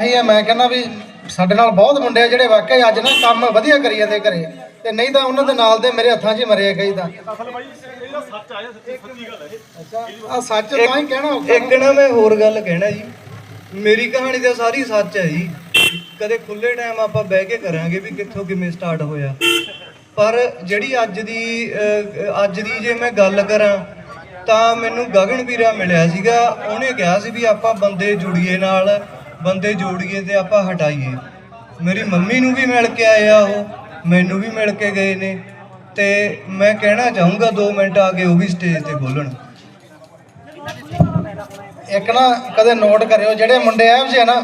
ਇਹੀ ਹੈ ਮੈਂ ਕਹਿੰਦਾ ਵੀ ਸਾਡੇ ਨਾਲ ਬਹੁਤ ਮੁੰਡੇ ਆ ਜਿਹੜੇ ਵਾਕਈ ਅੱਜ ਨਾ ਕੰਮ ਵਧੀਆ ਕਰੀ ਜਾਂਦੇ ਘਰੇ। ਤੇ ਨਹੀਂ ਤਾਂ ਉਹਨਾਂ ਦੇ ਨਾਲ ਦੇ ਮੇਰੇ ਹੱਥਾਂ 'ਚ ਹੀ ਮਰੇ ਕਈ ਤਾਂ ਅਸਲ ਬਾਈ ਇਹਦਾ ਸੱਚ ਆ ਸੱਚੀ ਸੱਚੀ ਗੱਲ ਹੈ ਆ ਸੱਚ ਤਾਂ ਹੀ ਕਹਿਣਾ ਔਖਾ। ਇੱਕ ਨਾ ਮੈਂ ਹੋਰ ਗੱਲ ਕਹਿਣਾ ਜੀ। ਮੇਰੀ ਕਹਾਣੀ ਤਾਂ ਸਾਰੀ ਸੱਚ ਹੈ ਜੀ। ਕਦੇ ਖੁੱਲੇ ਟਾਈਮ ਆਪਾਂ ਬਹਿ ਕੇ ਕਰਾਂਗੇ ਵੀ ਕਿੱਥੋਂ ਕਿਵੇਂ ਸਟਾਰਟ ਹੋਇਆ। ਪਰ ਜਿਹੜੀ ਅੱਜ ਦੀ ਅਹ, ਅੱਜ ਦੀ ਜੇ ਮੈਂ ਗੱਲ ਕਰਾਂ ਤਾਂ ਮੈਨੂੰ ਗਗਨ ਵੀਰਾ ਮਿਲਿਆ ਸੀਗਾ। ਉਹਨੇ ਕਿਹਾ ਸੀ ਵੀ ਆਪਾਂ ਬੰਦੇ ਜੁੜੀਏ ਨਾਲ। ਬੰਦੇ ਜੋੜੀਏ ਤੇ ਆਪਾਂ ਹਟਾਈਏ। ਮੇਰੀ ਮੰਮੀ ਨੂੰ ਵੀ ਮਿਲ ਕੇ ਆਏ ਆ ਉਹ, ਮੈਨੂੰ ਵੀ ਮਿਲ ਕੇ ਗਏ ਨੇ। ਤੇ ਮੈਂ ਕਹਿਣਾ ਚਾਹੂੰਗਾ 2 ਮਿੰਟ ਆ ਕੇ ਉਹ ਵੀ ਸਟੇਜ ਤੇ ਬੋਲਣ ਇੱਕ ਨਾ ਕਦੇ ਨੋਟ ਕਰਿਓ, ਜਿਹੜੇ ਮੁੰਡੇ ਇਹੋ ਜਿਹੇ ਆ ਨਾ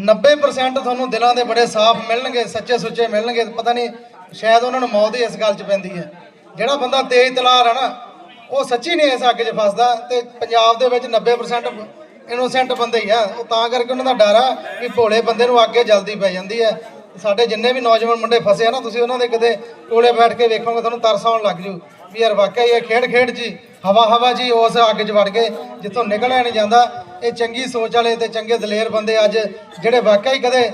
90% ਤੁਹਾਨੂੰ ਦਿਲਾਂ ਦੇ ਬੜੇ ਸਾਫ਼ ਮਿਲਣਗੇ, ਸੱਚੇ ਸੁੱਚੇ ਮਿਲਣਗੇ, ਪਤਾ ਨਹੀਂ, ਸ਼ਾਇਦ ਉਹਨਾਂ ਨੂੰ ਮੌਤ ਹੀ ਇਸ ਗੱਲ 'ਚ ਪੈਂਦੀ ਹੈ। ਜਿਹੜਾ ਬੰਦਾ ਤੇਜ਼ ਤਲਾਰ ਹੈ ਨਾ, ਉਹ ਸੱਚੀ ਨਹੀਂ ਇਸ ਅੱਗ 'ਚ ਫਸਦਾ ਤੇ ਪੰਜਾਬ ਦੇ ਵਿੱਚ 90% ਇਨੋਸੈਂਟ ਬੰਦੇ ਹੀ ਆ। ਉਹ ਤਾਂ ਕਰਕੇ ਉਹਨਾਂ ਦਾ ਡਰ ਆ ਵੀ ਭੋਲੇ ਬੰਦੇ ਨੂੰ ਅੱਗੇ ਜਲਦੀ ਪੈ ਜਾਂਦੀ ਹੈ ਸਾਡੇ ਜਿੰਨੇ ਵੀ ਨੌਜਵਾਨ ਮੁੰਡੇ ਫਸੇ ਆ ਨਾ, ਤੁਸੀਂ ਉਹਨਾਂ ਦੇ ਕਦੇ ਕੋਲੇ ਬੈਠ ਕੇ ਵੇਖੋਗੇ, ਤੁਹਾਨੂੰ ਤਰਸ ਆਉਣ ਲੱਗ ਜੂ ਵੀ ਯਾਰ ਵਾਕਿਆ ਹੀ ਇਹ ਖੇਡ ਖੇਡ ਜੀ ਹਵਾ ਹਵਾ ਜੀ, ਉਸ ਅੱਗ 'ਚ ਵੜ ਗਏ, ਜਿੱਥੋਂ ਨਿਕਲਿਆ ਨਹੀਂ ਜਾਂਦਾ। ਇਹ ਚੰਗੀ ਸੋਚ ਵਾਲੇ ਤੇ ਚੰਗੇ ਦਲੇਰ ਬੰਦੇ ਅੱਜ, ਜਿਹੜੇ ਵਾਕਿਆ ਹੀ ਕਦੇ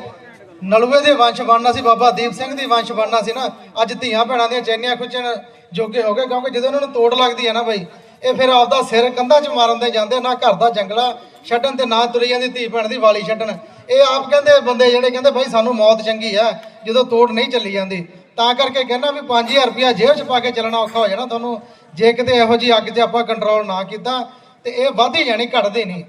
ਨਲੂਏ ਦੇ ਵੰਸ਼ ਬਣਨਾ ਸੀ, ਬਾਬਾ ਦੀਪ ਸਿੰਘ ਦੀ ਵੰਸ਼ ਬਣਨਾ ਸੀ ਨਾ, ਅੱਜ ਧੀਆਂ ਭੈਣਾਂ ਦੀਆਂ ਚੈਨੀਆਂ ਖੁੱਚਣ ਜੋਗੇ ਹੋ ਗਏ, ਕਿਉਂਕਿ ਜਦੋਂ ਉਹਨਾਂ ਨੂੰ ਤੋੜ ਲੱਗਦੀ ਹੈ ਨਾ ਬਈ ਇਹ ਫਿਰ ਆਪਦਾ ਸਿਰ ਕੰਧਾਂ 'ਚ ਮਾਰਨ ਦੇ ਜਾਂਦੇ ਨਾ ਘਰ ਦਾ ਜੰਗਲਾ ਛੱਡਣ ਤੇ ਨਾ ਤੁਰੀ ਜਾਂਦੀ ਧੀ ਭੈਣ ਦੀ ਵਾਲੀ ਛੱਡਣ। ਇਹ ਆਪ ਕਹਿੰਦੇ ਬੰਦੇ ਜਿਹੜੇ ਕਹਿੰਦੇ ਭਾਈ ਸਾਨੂੰ ਮੌਤ ਚੰਗੀ ਆ, ਜਦੋਂ ਤੋੜ ਨਹੀਂ ਚੱਲੀ ਜਾਂਦੀ। ਤਾਂ ਕਰਕੇ ਕਹਿੰਦਾ ਵੀ 5000 ਰੁਪਇਆ ਜੇਬ 'ਚ ਪਾ ਕੇ ਚੱਲਣਾ ਔਖਾ ਹੋ ਜਾਣਾ ਤੁਹਾਨੂੰ। ਜੇ ਕਿਤੇ ਇਹੋ ਜੀ ਅੱਗ 'ਚ ਆਪਾਂ ਕੰਟਰੋਲ ਨਾ ਕੀਤਾ, ਤੇ ਇਹ ਵੱਧ ਹੀ ਜਾਣੀ, ਘਟਦੀ ਨਹੀਂ।